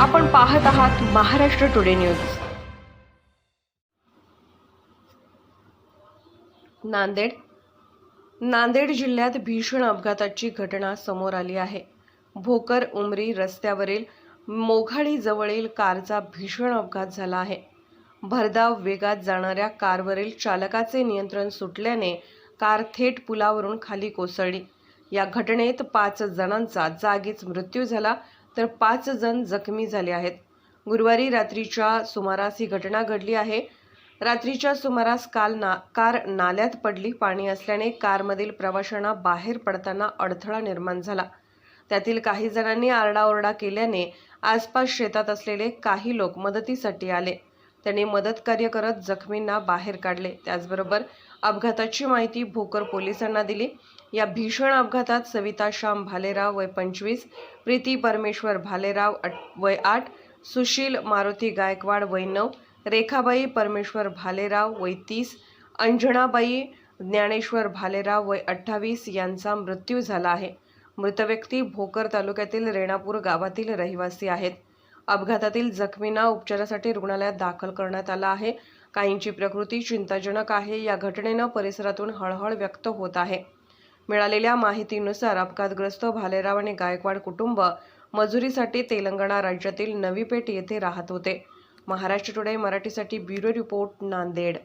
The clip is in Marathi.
आपण पाहत आहात महाराष्ट्र टुडे न्यूज. नांदेड. नांदेड जिल्ह्यात भीषण अपघाताची घटना समोर आली आहे. भोकर उमरी रस्त्यावरील मोघाडीजवळील कारचा भीषण अपघात झाला आहे. भरधाव वेगात जाणाऱ्या कारवरील चालकाचे नियंत्रण सुटल्याने कार थेट पुलावरून खाली कोसळली. या घटनेत पाच जणांचा जागीच मृत्यू झाला तर पाच जण जखमी झाले आहेत. गुरुवारी रात्रीच्या सुमारास ही घटना घडली आहे. रात्रीच्या सुमारास काल ना कार नाल्यात पडली. पाणी असल्याने कारमधील प्रवाशांना बाहेर पडताना अडथळा निर्माण झाला. त्यातील काही जणांनी आरडाओरडा केल्याने आसपास शेतात असलेले काही लोक मदतीसाठी आले. त्यांनी मदत कार्य करत जखमींना बाहेर काढले. त्याचबरोबर अपघाताची माहिती भोकर पोलिसांना दिली. या भीषण अपघातात सविता श्याम भालेराव वय पंचवीस प्रीती परमेश्वर भालेराव अट वय आठ सुशील मारुती गायकवाड वय नऊ रेखाबाई परमेश्वर भालेराव वय तीस अंजनाबाई ज्ञानेश्वर भालेराव वय अठ्ठावीस यांचा मृत्यू झाला आहे. मृत व्यक्ती भोकर तालुक्यातील रेणापूर गावातील रहिवासी आहेत. अपघातातील जखमींना उपचारासाठी रुग्णालयात दाखल करण्यात आलं आहे. काहींची प्रकृती चिंताजनक आहे. या घटनेनं परिसरातून हळहळ व्यक्त होत आहे. मिळालेल्या माहितीनुसार अपघातग्रस्त भालेराव आणि गायकवाड कुटुंब मजुरीसाठी तेलंगणा राज्यातील नवीपेठ येथे राहत होते. महाराष्ट्र टुडे मराठीसाठी ब्युरो रिपोर्ट नांदेड.